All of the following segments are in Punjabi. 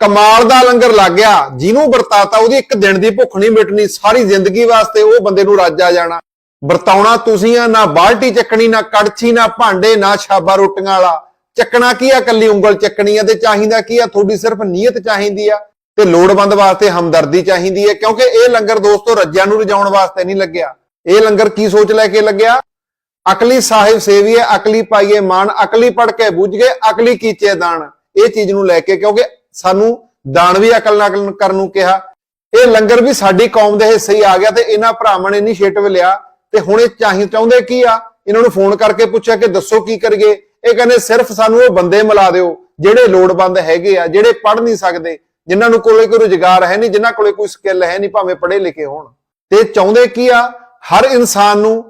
ਕਮਾਲ ਦਾ ਲੰਗਰ ਲੱਗ ਗਿਆ, ਜਿਹਨੂੰ ਵਰਤਾਤਾ ਉਹਦੀ ਇੱਕ ਦਿਨ ਦੀ ਭੁੱਖ ਨਹੀਂ ਮਿਟਣੀ, ਸਾਰੀ ਜ਼ਿੰਦਗੀ ਵਾਸਤੇ ਉਹ ਬੰਦੇ ਨੂੰ ਰੱਜ ਆ ਜਾਣਾ। ਵਰਤਾਉਣਾ ਤੁਸੀਂ ਆ, ਨਾ ਬਾਲਟੀ ਚੱਕਣੀ, ਨਾ ਕੜਛੀ, ਨਾ ਭਾਂਡੇ, ਨਾ ਛਾਬਾ ਰੋਟੀਆਂ ਵਾਲਾ। ਚੱਕਣਾ ਕੀ ਆ, ਕੱਲੀ ਉਂਗਲ ਚੱਕਣੀ ਆ ਤੇ ਚਾਹੀਦਾ ਕੀ ਆ, ਤੁਹਾਡੀ ਸਿਰਫ ਨੀਅਤ ਚਾਹੀਦੀ ਆ ਤੇ ਲੋੜਵੰਦ ਵਾਸਤੇ ਹਮਦਰਦੀ ਚਾਹੀਦੀ ਹੈ ਕਿਉਂਕਿ ਇਹ ਲੰਗਰ ਦੋਸਤੋ ਰੱਜਿਆਂ ਨੂੰ ਰਜਾਉਣ ਵਾਸਤੇ ਨਹੀਂ ਲੱਗਿਆ। ਇਹ ਲੰਗਰ ਕੀ ਸੋਚ ਲੈ ਕੇ ਲੱਗਿਆ? ਅਕਲੀ ਸਾਹਿਬ ਸੇਵੀਏ, ਅਕਲੀ ਪਾਈਏ ਮਾਨ, ਅਕਲੀ ਪੜ ਕੇ ਬੁੱਝ ਗਏ, ਅਕਲੀ ਕੀਚੇ ਦਾਨ। ਇਹ ਚੀਜ਼ ਨੂੰ ਲੈ ਕੇ, ਕਿਉਂਕਿ ਸਾਨੂੰ ਦਾਨ ਅਕਲ ਨਾਲ ਕਰਨ ਨੂੰ ਕਿਹਾ। ਇਹ ਲੰਗਰ ਵੀ ਸਾਡੀ ਕੌਮ ਦੇ ਹਿੱਸੇ ਹੀ ਆ ਗਿਆ ਤੇ ਇਹਨਾਂ ਭਰਾਵਾਂ ਨੇ ਇਨੀਸ਼ੀਏਟਿਵ ਲਿਆ। ਤੇ ਹੁਣ ਇਹ ਚਾਹੀ ਚਾਹੁੰਦੇ ਕੀ ਆ? ਇਹਨਾਂ ਨੂੰ ਫੋਨ ਕਰਕੇ ਪੁੱਛਿਆ ਕਿ ਦੱਸੋ ਕੀ ਕਰੀਏ? ਇਹ ਕਹਿੰਦੇ ਸਿਰਫ ਸਾਨੂੰ ਉਹ ਬੰਦੇ ਮਿਲਾ ਦਿਓ, ਜਿਹੜੇ ਲੋੜਵੰਦ ਹੈਗੇ ਆ, ਜਿਹੜੇ ਪੜ੍ਹ ਨਹੀਂ ਸਕਦੇ, ਜਿਨ੍ਹਾਂ ਨੂੰ ਕੋਲੇ ਕੋਈ ਰੁਜ਼ਗਾਰ ਹੈ ਨਹੀਂ, ਜਿਨ੍ਹਾਂ ਕੋਲੇ ਕੋਈ ਸਕਿੱਲ ਹੈ ਨਹੀਂ, ਭਾਵੇਂ ਪੜ੍ਹੇ ਲਿਖੇ ਹੋਣ। ਤੇ ਚਾਹੁੰਦੇ ਕੀ ਆ? ਹਰ ਇਨਸਾਨ ਨੂੰ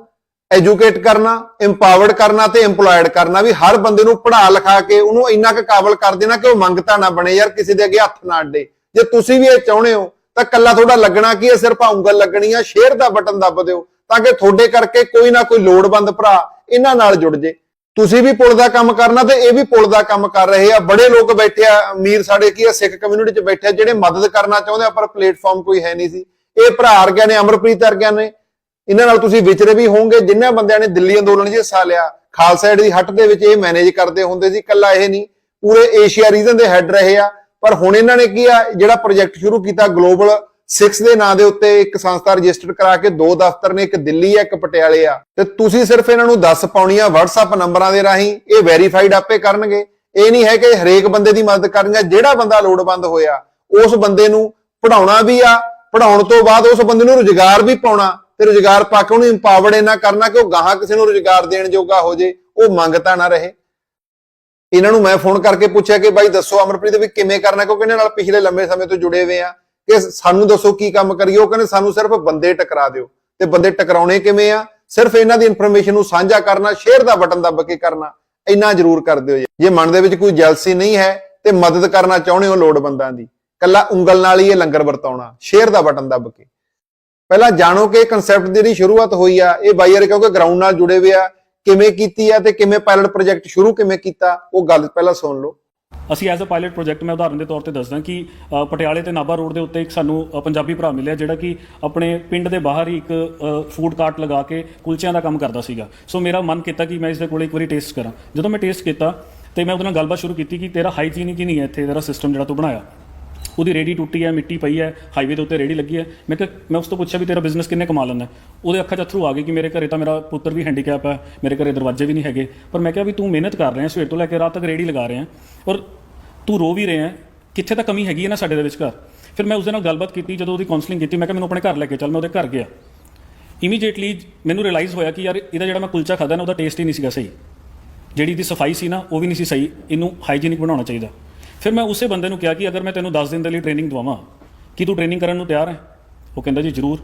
ਐਜੂਕੇਟ ਕਰਨਾ ਇੰਪਾਵਰਡ ਕਰਨਾ ਤੇ EMPLOYED ਕਰਨਾ ਵੀ ਹਰ ਬੰਦੇ ਨੂੰ ਪੜ੍ਹਾ ਲਿਖਾ ਕੇ ਉਹਨੂੰ ਇੰਨਾ ਕੁ ਕਾਬਲ ਕਰ ਦੇਣਾ ਕਿ ਉਹ ਮੰਗਤਾ ਨਾ ਬਣੇ ਯਾਰ ਕਿਸੇ ਦੇ ਅੱਗੇ ਹੱਥ ਨਾ ਅੱਡੇ। ਜੇ ਤੁਸੀਂ ਵੀ ਇਹ ਚਾਹੁੰਦੇ ਹੋ, ਤਾਂ ਕੱਲਾ ਤੁਹਾਡਾ ਲੱਗਣਾ ਕੀ ਹੈ? ਸਿਰਫ ਆਹ ਉਂਗਲ ਲੱਗਣੀ ਆ ਸ਼ੇਅਰ ਦਾ ਬਟਨ ਦੱਬ ਦਿਓ ਤਾਂ ਕਿ ਤੁਹਾਡੇ ਕਰਕੇ ਕੋਈ ਨਾ ਕੋਈ ਲੋੜਵੰਦ ਭਰਾ ਇਹਨਾਂ ਨਾਲ ਜੁੜ ਜੇ। ਤੁਸੀਂ ਵੀ ਪੁਲ ਦਾ ਕੰਮ ਕਰਨਾ ਤੇ ਇਹ ਵੀ ਪੁਲ ਦਾ ਕੰਮ ਕਰ ਰਹੇ ਆ। ਬੜੇ ਲੋਕ ਬੈਠੇ ਆ, ਅਮੀਰ ਸਾਡੇ ਕੀ ਆ, ਸਿੱਖ ਕਮਿਊਨਿਟੀ 'ਚ ਬੈਠੇ ਆ, ਜਿਹੜੇ ਮਦਦ ਕਰਨਾ ਚਾਹੁੰਦੇ ਆ, ਪਰ ਪਲੇਟਫਾਰਮ ਕੋਈ ਹੈ ਨਹੀਂ ਸੀ। ਇਹ ਭਰਾ ਅਰਗਿਆ ਨੇ, ਅਮਰਪ੍ਰੀਤ ਅਰਗਿਆ ਨੇ ਇਹਨਾਂ ਨਾਲ ਤੁਸੀਂ ਵਿਚਰੇ ਵੀ ਹੋਵੋਗੇ ਜਿਨ੍ਹਾਂ ਬੰਦਿਆਂ ਨੇ ਦਿੱਲੀ ਅੰਦੋਲਨ 'ਚ ਹਿੱਸਾ ਲਿਆ। ਖਾਲਸਾ ਏਡ ਦੀ ਹੱਟ ਦੇ ਵਿੱਚ ਇਹ ਮੈਨੇਜ ਕਰਦੇ ਹੁੰਦੇ ਸੀ, ਕੱਲਾ ਇਹ ਨਹੀਂ। ਪੂਰੇ ਏਸ਼ੀਆ ਰੀਜਨ ਦੇ ਹੈੱਡ ਰਹੇ ਆ। ਪਰ ਹੁਣ ਇਹਨਾਂ ਨੇ ਕੀ ਆ, ਜਿਹੜਾ ਪ੍ਰੋਜੈਕਟ ਸ਼ੁਰੂ ਕੀਤਾ ਗਲੋਬਲ 6 ਦੇ ਨਾਂ ਦੇ ਉੱਤੇ, ਇੱਕ ਸੰਸਥਾ ਰਜਿਸਟਰਡ ਕਰਾ ਕੇ ਦੋ ਦਫ਼ਤਰ ਨੇ, ਇੱਕ ਦਿੱਲੀ ਆ, ਇੱਕ ਪਟਿਆਲੇ ਆ। ਤੇ ਤੁਸੀਂ ਸਿਰਫ ਇਹਨਾਂ ਨੂੰ ਦੱਸ ਪਾਉਣੀ ਆ WhatsApp ਨੰਬਰਾਂ ਦੇ ਰਾਹੀਂ, ਇਹ ਵੈਰੀਫਾਈਡ ਆਪੇ ਕਰਨਗੇ। ਇਹ ਨਹੀਂ ਹੈ ਕਿ ਹਰੇਕ ਬੰਦੇ ਦੀ ਮਦਦ ਕਰਨਗੇ ਜਿਹੜਾ ਬੰਦਾ ਲੋੜਵੰਦ ਹੋਇਆ, ਉਸ ਬੰਦੇ ਨੂੰ ਪੜਾਉਣਾ ਵੀ ਆ ਪੜਾਉਣ ਤੋਂ ਬਾਅਦ ਉਸ ਬੰਦੇ ਨੂੰ ਰੁਜ਼ਗਾਰ ਵੀ ਪਾਉਣਾ। ਤੇ ਰੁਜ਼ਗਾਰ ਪਾ ਕੇ ਉਹਨੂੰ ਇੰਪਾਵਰਡ ਇਹਨਾਂ ਕਰਨਾ ਕਿ ਉਹ ਗਾਹਾਂ ਕਿਸੇ ਨੂੰ ਰੁਜ਼ਗਾਰ ਦੇਣ ਜੋਗਾ ਹੋ ਜੇ, ਉਹ ਮੰਗਤਾ ਨਾ ਰਹੇ। ਇਹਨਾਂ ਨੂੰ ਮੈਂ ਫੋਨ ਕਰਕੇ ਪੁੱਛਿਆ ਕਿ ਬਾਈ ਦੱਸੋ ਅਮਰਪ੍ਰੀਤ ਵੀ ਕਿਵੇਂ ਕਰਨਾ, ਕਿਉਂਕਿ ਇਹਨਾਂ ਨਾਲ ਪਿਛਲੇ ਲੰਮੇ ਸਮੇਂ ਤੋਂ ਜੁੜੇ ਹੋਏ ਆ। ਕਿ ਸਾਨੂੰ ਦੱਸੋ ਕੀ ਕੰਮ ਕਰੀਏ, ਉਹ ਕਹਿੰਦੇ ਸਾਨੂੰ ਸਿਰਫ ਬੰਦੇ ਟਕਰਾ ਦਿਓ। ਤੇ ਬੰਦੇ ਟਕਰਾਉਣੇ ਕਿਵੇਂ ਆ? ਸਿਰਫ ਇਹਨਾਂ ਦੀ ਇਨਫੋਰਮੇਸ਼ਨ ਨੂੰ ਸਾਂਝਾ ਕਰਨਾ ਸ਼ੇਅਰ ਦਾ ਬਟਨ ਦੱਬ ਕੇ ਕਰਨਾ, ਇੰਨਾ ਜ਼ਰੂਰ ਕਰ ਦਿਓ ਜੀ। ਜੇ ਮਨ ਦੇ ਵਿੱਚ ਕੋਈ ਜੈਲਸੀ ਨਹੀਂ ਹੈ ਤੇ ਮਦਦ ਕਰਨਾ ਚਾਹੁੰਦੇ ਹੋ ਲੋੜਵੰਦਾਂ ਦੀ, ਕੱਲਾ ਉਂਗਲ ਨਾਲ ਹੀ ਇਹ ਲੰਗਰ ਵਰਤਾਉਣਾ ਸ਼ੇਅਰ ਦਾ ਬਟਨ ਦੱਬ ਕੇ। ਪਹਿਲਾਂ ਜਾਣੋ ਕਿ ਕਨਸੈਪਟ ਦੀ ਜਿਹੜੀ ਸ਼ੁਰੂਆਤ ਹੋਈ ਆ, ਇਹ ਬਾਈਅਰ ਕਿਉਂਕਿ ਗਰਾਊਂਡ ਨਾਲ ਜੁੜੇ ਹੋਏ ਆ, ਕਿਵੇਂ ਕੀਤੀ ਆ ਤੇ ਕਿਵੇਂ ਪਾਇਲਟ ਪ੍ਰੋਜੈਕਟ ਸ਼ੁਰੂ ਕਿਵੇਂ ਕੀਤਾ, ਉਹ ਗੱਲ ਪਹਿਲਾਂ ਸੁਣ ਲਓ। ਅਸੀਂ ਐਜ਼ ਅ ਪਾਇਲਟ ਪ੍ਰੋਜੈਕਟ ਮੈਂ ਉਦਾਹਰਨ ਦੇ ਤੌਰ ਤੇ ਦੱਸਦਾ ਕਿ ਪਟਿਆਲੇ ਤੇ ਨਾਭਾ ਰੋਡ ਦੇ ਉੱਤੇ ਇੱਕ ਸਾਨੂੰ ਪੰਜਾਬੀ ਭਰਾ ਮਿਲਿਆ ਜਿਹੜਾ ਕਿ ਆਪਣੇ ਪਿੰਡ ਦੇ ਬਾਹਰ ਹੀ ਇੱਕ ਫੂਡ ਕਾਰਟ ਲਗਾ ਕੇ ਕੁਲਚਿਆਂ ਦਾ ਕੰਮ ਕਰਦਾ ਸੀਗਾ। ਸੋ ਮੇਰਾ ਮਨ ਕੀਤਾ ਕਿ ਮੈਂ ਇਸ ਦੇ ਕੋਲ ਇੱਕ ਵਾਰੀ ਟੇਸਟ ਕਰਾਂ। ਜਦੋਂ ਮੈਂ ਟੇਸਟ ਕੀਤਾ ਤੇ ਮੈਂ ਉਹਦੇ ਨਾਲ ਗੱਲਬਾਤ ਸ਼ੁਰੂ ਕੀਤੀ ਕਿ ਤੇਰਾ ਹਾਈਜੀਨਿਕ ਹੀ ਨਹੀਂ ਹੈ ਇੱਥੇ, ਤੇਰਾ ਸਿਸਟਮ ਜਿਹੜਾ ਤੂੰ ਬਣਾਇਆ। ਉਹਦੀ ਰੇੜੀ ਟੁੱਟੀ ਹੈ, ਮਿੱਟੀ ਪਈ ਹੈ ਹਾਈਵੇ ਦੇ ਉੱਤੇ ਰੇੜੀ ਲੱਗੀ ਹੈ। ਮੈਂ ਕਿਹਾ, ਮੈਂ ਉਸ ਤੋਂ ਪੁੱਛਿਆ ਵੀ ਤੇਰਾ ਬਿਜ਼ਨਸ ਕਿੰਨੇ ਕਮਾ ਲੈਂਦਾ ਉਹਦੇ ਅੱਖਾਂ 'ਚ ਅਥਰੂ ਆ ਗਏ ਕਿ ਮੇਰੇ ਘਰੇ ਤਾਂ ਮੇਰਾ ਪੁੱਤਰ ਵੀ ਹੈਂਡੀਕੈਪ ਹੈ, ਮੇਰੇ ਘਰੇ ਦਰਵਾਜ਼ੇ ਵੀ ਨਹੀਂ ਹੈਗੇ। ਪਰ ਮੈਂ ਕਿਹਾ ਵੀ ਤੂੰ ਮਿਹਨਤ ਕਰ ਰਿਹਾ, ਸਵੇਰ ਤੋਂ ਲੈ ਕੇ ਰਾਤ ਤੱਕ ਰੇੜੀ ਲਗਾ ਰਿਹਾ ਔਰ ਤੂੰ ਰੋ ਵੀ ਰਿਹਾ ਕਿੱਥੇ ਤਾਂ ਕਮੀ ਹੈਗੀ ਹੈ ਨਾ ਸਾਡੇ ਦੇ ਵਿੱਚ ਘਰ ਫਿਰ ਮੈਂ ਉਸ ਦੇ ਨਾਲ ਗੱਲਬਾਤ ਕੀਤੀ, ਜਦੋਂ ਉਹਦੀ ਕਾਉਂਸਲਿੰਗ ਕੀਤੀ, ਮੈਂ ਕਿਹਾ, ਮੈਨੂੰ ਆਪਣੇ ਘਰ ਲੈ ਕੇ ਚੱਲ, ਮੈਂ ਉਹਦੇ ਘਰ ਗਿਆ। ਇਮੀਡੀਏਟਲੀ ਮੈਨੂੰ ਰਿਅਲਾਈਜ਼ ਹੋਇਆ ਕਿ ਯਾਰ, ਇਹਦਾ ਜਿਹੜਾ ਮੈਂ ਕੁਲਚਾ ਖਾਦਾ ਨਾ, ਉਹਦਾ ਟੇਸਟ ਹੀ ਨਹੀਂ ਸੀਗਾ ਸਹੀ। ਜਿਹੜੀ ਦੀ ਸਫ਼ਾਈ ਸੀ ਨਾ, ਉਹ ਵੀ ਨਹੀਂ ਸੀ ਸਹੀ। ਇਹਨੂੰ ਹਾਈਜੀਨਿਕ ਬਣਾਉਣਾ ਚਾਹੀਦਾ। ਫਿਰ ਮੈਂ ਉਸੇ ਬੰਦੇ ਨੂੰ ਕਿਹਾ ਕਿ ਅਗਰ ਮੈਂ ਤੈਨੂੰ 10 ਦਿਨ ਦੇ ਲਈ ਟ੍ਰੇਨਿੰਗ ਦਵਾਵਾਂ, ਕੀ ਤੂੰ ਟ੍ਰੇਨਿੰਗ ਕਰਨ ਨੂੰ ਤਿਆਰ ਹੈ? ਉਹ ਕਹਿੰਦਾ ਜੀ, ਜ਼ਰੂਰ।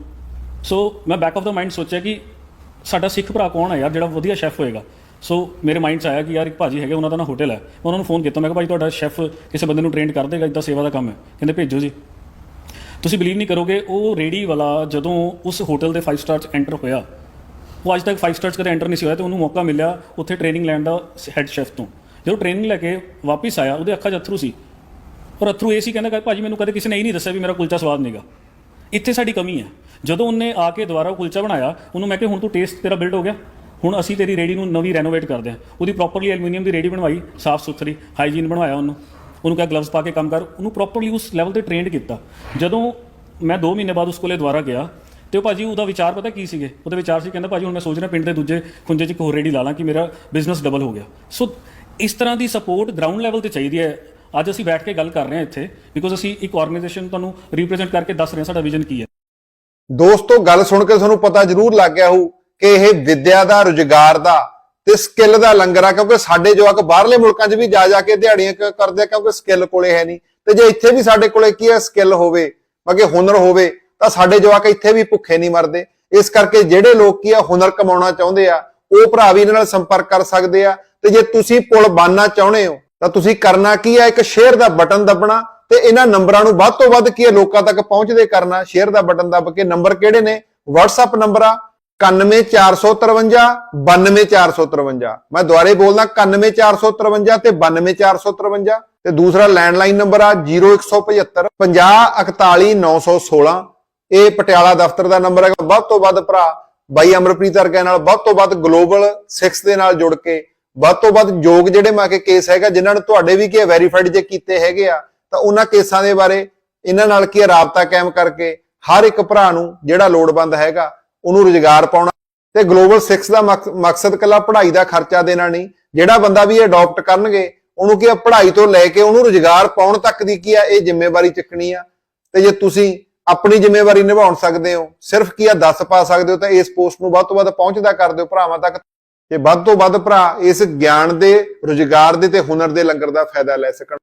ਸੋ ਮੈਂ ਬੈਕ ਆਫ ਦਾ ਮਾਈਂਡ ਸੋਚਿਆ ਕਿ ਸਾਡਾ ਸਿੱਖ ਭਰਾ ਕੌਣ ਹੈ ਯਾਰ, ਜਿਹੜਾ ਵਧੀਆ ਸ਼ੈਫ ਹੋਏਗਾ? ਸੋ ਮੇਰੇ ਮਾਈਂਡ 'ਚ ਆਇਆ ਕਿ ਯਾਰ ਇੱਕ ਭਾਜੀ ਹੈਗੇ, ਉਹਨਾਂ ਦਾ ਨਾ ਹੋਟਲ ਹੈ। ਉਹਨਾਂ ਨੂੰ ਫੋਨ ਕੀਤਾ, ਮੈਂ ਕਿਹਾ ਭਾਈ ਤੁਹਾਡਾ ਸ਼ੈਫ ਕਿਸੇ ਬੰਦੇ ਨੂੰ ਟ੍ਰੇਨ ਕਰ ਦੇਗਾ ਇਦਾਂ ਸੇਵਾ ਦਾ ਕੰਮ ਹੈ। ਕਹਿੰਦੇ, ਭੇਜੋ ਜੀ। ਤੁਸੀਂ ਬਿਲੀਵ ਨਹੀਂ ਕਰੋਗੇ, ਉਹ ਰੇੜੀ ਵਾਲਾ ਜਦੋਂ ਉਸ ਹੋਟਲ ਦੇ 5 ਸਟਾਰ 'ਚ ਐਂਟਰ ਹੋਇਆ, ਉਹ ਅੱਜ ਤੱਕ 5 ਸਟਾਰ 'ਚ ਕਦੇ ਐਂਟਰ ਨਹੀਂ ਸੀ ਹੋਇਆ ਤੇ ਉਹਨੂੰ ਮੌਕਾ ਮਿਲਿਆ ਉੱਥੇ ਟ੍ਰੇਨਿੰਗ ਲੈਣ ਦਾ ਹੈੱਡ ਸ਼ੈਫ ਤੋਂ। ਜਦੋਂ ਟ੍ਰੇਨਿੰਗ ਲੈ ਕੇ ਵਾਪਸ ਆਇਆ, ਉਹਦੇ ਅੱਖਾਂ 'ਚ ਅਥਰੂ ਸੀ। ਔਰ ਅਥਰੂ ਇਹ ਸੀ, ਕਹਿੰਦਾ ਕਿ ਭਾਜੀ ਮੈਨੂੰ ਕਦੇ ਕਿਸੇ ਨੇ ਇਹ ਨਹੀਂ ਦੱਸਿਆ ਵੀ ਮੇਰਾ ਕੁਲਚਾ ਸਵਾਦ ਨਹੀਂਗਾ। ਇੱਥੇ ਸਾਡੀ ਕਮੀ ਹੈ। ਜਦੋਂ ਉਹਨੇ ਆ ਕੇ ਦੁਬਾਰਾ ਕੁਲਚਾ ਬਣਾਇਆ, ਉਹਨੂੰ ਮੈਂ ਕਿਹਾ, ਹੁਣ ਤੂੰ ਟੇਸਟ ਤੇਰਾ ਬਿਲਡ ਹੋ ਗਿਆ। ਹੁਣ ਅਸੀਂ ਤੇਰੀ ਰੇੜੀ ਨੂੰ ਨਵੀਂ ਰੈਨੋਵੇਟ ਕਰਦੇ ਹਾਂ। ਉਹਦੀ ਪ੍ਰੋਪਰਲੀ ਐਲੂਮੀਨੀਅਮ ਦੀ ਰੇੜੀ ਬਣਵਾਈ, ਸਾਫ਼ ਸੁਥਰੀ ਹਾਈਜੀਨ ਬਣਵਾਇਆ ਉਹਨੂੰ। ਉਹਨੂੰ ਕਿਹਾ ਗਲਵਸ ਪਾ ਕੇ ਕੰਮ ਕਰ। ਉਹਨੂੰ ਪ੍ਰੋਪਰਲੀ ਉਸ ਲੈਵਲ ਤੇ ਟ੍ਰੇਨਡ ਕੀਤਾ। ਜਦੋਂ ਮੈਂ 2 ਮਹੀਨੇ ਬਾਅਦ ਉਸ ਕੋਲੇ ਦੁਬਾਰਾ ਗਿਆ, ਤੇ ਉਹ ਭਾਜੀ ਉਹਦਾ ਵਿਚਾਰ ਪਤਾ ਕੀ ਸੀਗੇ? ਉਹਦਾ ਵਿਚਾਰ ਸੀ, ਕਹਿੰਦਾ, ਭਾਜੀ, ਹੁਣ ਮੈਂ ਸੋਚ ਰਿਹਾ ਪਿੰਡ ਦੇ ਦੂਜੇ ਖੁੰਝੇ 'ਚ ਇੱਕ ਹੋਰ ਰੇੜੀ ਲਾ ਲਾਂ ਕਿ ਮੇਰਾ ਬਿਜ਼ਨਸ ਡਬਲ ਹੋ ਗਿਆ। ਸੋ ਇਸ ਤਰ੍ਹਾਂ ਦੀ ਸਪੋਰਟ ਗਰਾਊਂਡ ਲੈਵਲ ਤੇ ਚਾਹੀਦੀ ਹੈ। ਅੱਜ ਅਸੀਂ ਬੈਠ ਕੇ ਗੱਲ ਕਰ ਰਹੇ ਹਾਂ ਇੱਥੇ ਬਿਕੋਜ਼ ਅਸੀਂ ਇੱਕ ਆਰਗੇਨਾਈਜੇਸ਼ਨ ਤੁਹਾਨੂੰ ਰਿਪਰੈਜ਼ੈਂਟ ਕਰਕੇ ਦੱਸ ਰਹੇ ਹਾਂ, ਸਾਡਾ ਵਿਜ਼ਨ ਕੀ ਹੈ। ਦੋਸਤੋ, ਗੱਲ ਸੁਣ ਕੇ ਤੁਹਾਨੂੰ ਪਤਾ ਜ਼ਰੂਰ ਲੱਗ ਗਿਆ ਹੋਊ ਕਿ ਇਹ ਵਿਦਿਆ ਦਾ, ਰੁਜ਼ਗਾਰ ਦਾ ਤੇ ਸਕਿੱਲ ਦਾ ਲੰਗਰ ਆ, ਕਿਉਂਕਿ ਸਾਡੇ ਜਵਾਕ ਬਾਹਰਲੇ ਮੁਲਕਾਂ 'ਚ ਵੀ ਜਾ ਜਾ ਕੇ ਦਿਹਾੜੀਆਂ ਕਰਦੇ ਆ, ਕਿਉਂਕਿ ਸਕਿੱਲ ਕੋਲੇ ਹੈ ਨਹੀਂ। ਤੇ ਜੇ ਇੱਥੇ ਵੀ ਸਾਡੇ ਕੋਲੇ ਕੀ ਹੈ ਸਕਿੱਲ ਹੋਵੇ, ਬਾਕੀ ਹੁਨਰ ਹੋਵੇ, ਤਾਂ ਸਾਡੇ ਜਵਾਕ ਇੱਥੇ ਵੀ ਭੁੱਖੇ ਨਹੀਂ ਮਰਦੇ। ਇਸ ਕਰਕੇ ਜਿਹੜੇ ਲੋਕ ਕੀ ਆ, ਹੁਨਰ ਕਮਾਉਣਾ ਚਾਹੁੰਦੇ ਆ, ਉਹ ਭਰਾ ਵੀ ਇਹਨਾਂ ਨਾਲ ਸੰਪਰਕ ਕਰ ਸਕਦੇ ਆ ਤੇ ਜੇ ਤੁਸੀਂ ਪੁਲ ਬੰਨਣਾ ਚਾਹੁੰਦੇ ਹੋ, ਤਾਂ ਤੁਸੀਂ ਕਰਨਾ ਕੀ ਆ ਇੱਕ ਸ਼ੇਅਰ ਦਾ ਬਟਨ ਦੱਬਣਾ ਤੇ ਇਹਨਾਂ ਨੰਬਰਾਂ ਨੂੰ ਵੱਧ ਤੋਂ ਵੱਧ ਕੀ ਹੈ? ਲੋਕਾਂ ਤੱਕ ਪਹੁੰਚਦੇ ਕਰਨਾ। ਸ਼ੇਅਰ ਦਾ ਬਟਨ ਦੱਬ ਕੇ ਨੰਬਰ ਕਿਹੜੇ ਨੇ? WhatsApp ਨੰਬਰ ਆ 91453 92453 ਮੈਂ ਦੁਬਾਰੇ ਬੋਲਦਾ 91453 ਤੇ 92453 ਤੇ ਦੂਸਰਾ ਲੈਂਡਲਾਈਨ ਨੰਬਰ ਆ 0175 50 916 ਇਹ ਪਟਿਆਲਾ ਦਫ਼ਤਰ ਦਾ ਨੰਬਰ ਹੈ ਵੱਧ ਤੋਂ ਵੱਧ ਭਰਾ, ਬਾਈ ਅਮਰਪ੍ਰੀਤ ਵਰਗਿਆਂ ਨਾਲ ਵੱਧ ਤੋਂ ਵੱਧ ਗਲੋਬਲ 6 ਦੇ ਨਾਲ ਜੁੜ ਕੇ ਵੱਧ ਤੋਂ ਵੱਧ ਯੋਗ ਜਿਹੜੇ ਮਾ ਕੇ ਕੇਸ ਹੈਗਾ ਜਿਨ੍ਹਾਂ ਨੂੰ ਤੁਹਾਡੇ ਵੀ ਕੀ ਵੈਰੀਫਾਈਡ ਜੇ ਕੀਤੇ ਹੈਗੇ ਆ ਤਾਂ ਉਹਨਾਂ ਕੇਸਾਂ ਦੇ ਬਾਰੇ ਇਹਨਾਂ ਨਾਲ ਕੀ ਹੈ, ਰਾਬਤਾ ਕਾਇਮ ਕਰਕੇ ਹਰ ਇੱਕ ਭਰਾ ਨੂੰ ਜਿਹੜਾ ਲੋੜਵੰਦ ਹੈਗਾ ਉਹਨੂੰ ਰੁਜ਼ਗਾਰ ਪਾਉਣਾ। ਤੇ ਗਲੋਬਲ 6 ਦਾ ਮਕਸਦ ਕੱਲਾ ਪੜ੍ਹਾਈ ਦਾ ਖਰਚਾ ਦੇਣਾ ਨਹੀਂ ਜਿਹੜਾ ਬੰਦਾ ਵੀ ਇਹ ਅਡਾਪਟ ਕਰਨਗੇ ਉਹਨੂੰ ਕੀ ਆ, ਪੜ੍ਹਾਈ ਤੋਂ ਲੈ ਕੇ ਉਹਨੂੰ ਰੁਜ਼ਗਾਰ ਪਾਉਣ ਤੱਕ ਦੀ ਕੀ ਆ ਇਹ ਜ਼ਿੰਮੇਵਾਰੀ ਚੱਕਣੀ ਆ। ਤੇ ਜੇ ਤੁਸੀਂ ਆਪਣੀ ਜ਼ਿੰਮੇਵਾਰੀ ਨਿਭਾਉਣ ਸਕਦੇ ਹੋ ਸਿਰਫ ਕੀ ਆ ਦੱਸ ਪਾ ਸਕਦੇ ਹੋ ਤਾਂ ਇਸ ਪੋਸਟ ਨੂੰ ਵੱਧ ਤੋਂ ਵੱਧ ਪਹੁੰਚਦਾ ਕਰ ਦਿਓ ਭਰਾਵਾਂ ਤੱਕ ਤੇ ਵੱਧ ਤੋਂ ਵੱਧ ਭਰਾ ਇਸ ਗਿਆਨ ਦੇ, ਰੁਜ਼ਗਾਰ ਦੇ ਤੇ ਹੁਨਰ ਦੇ ਲੰਗਰ ਦਾ ਫਾਇਦਾ ਲੈ ਸਕਣ।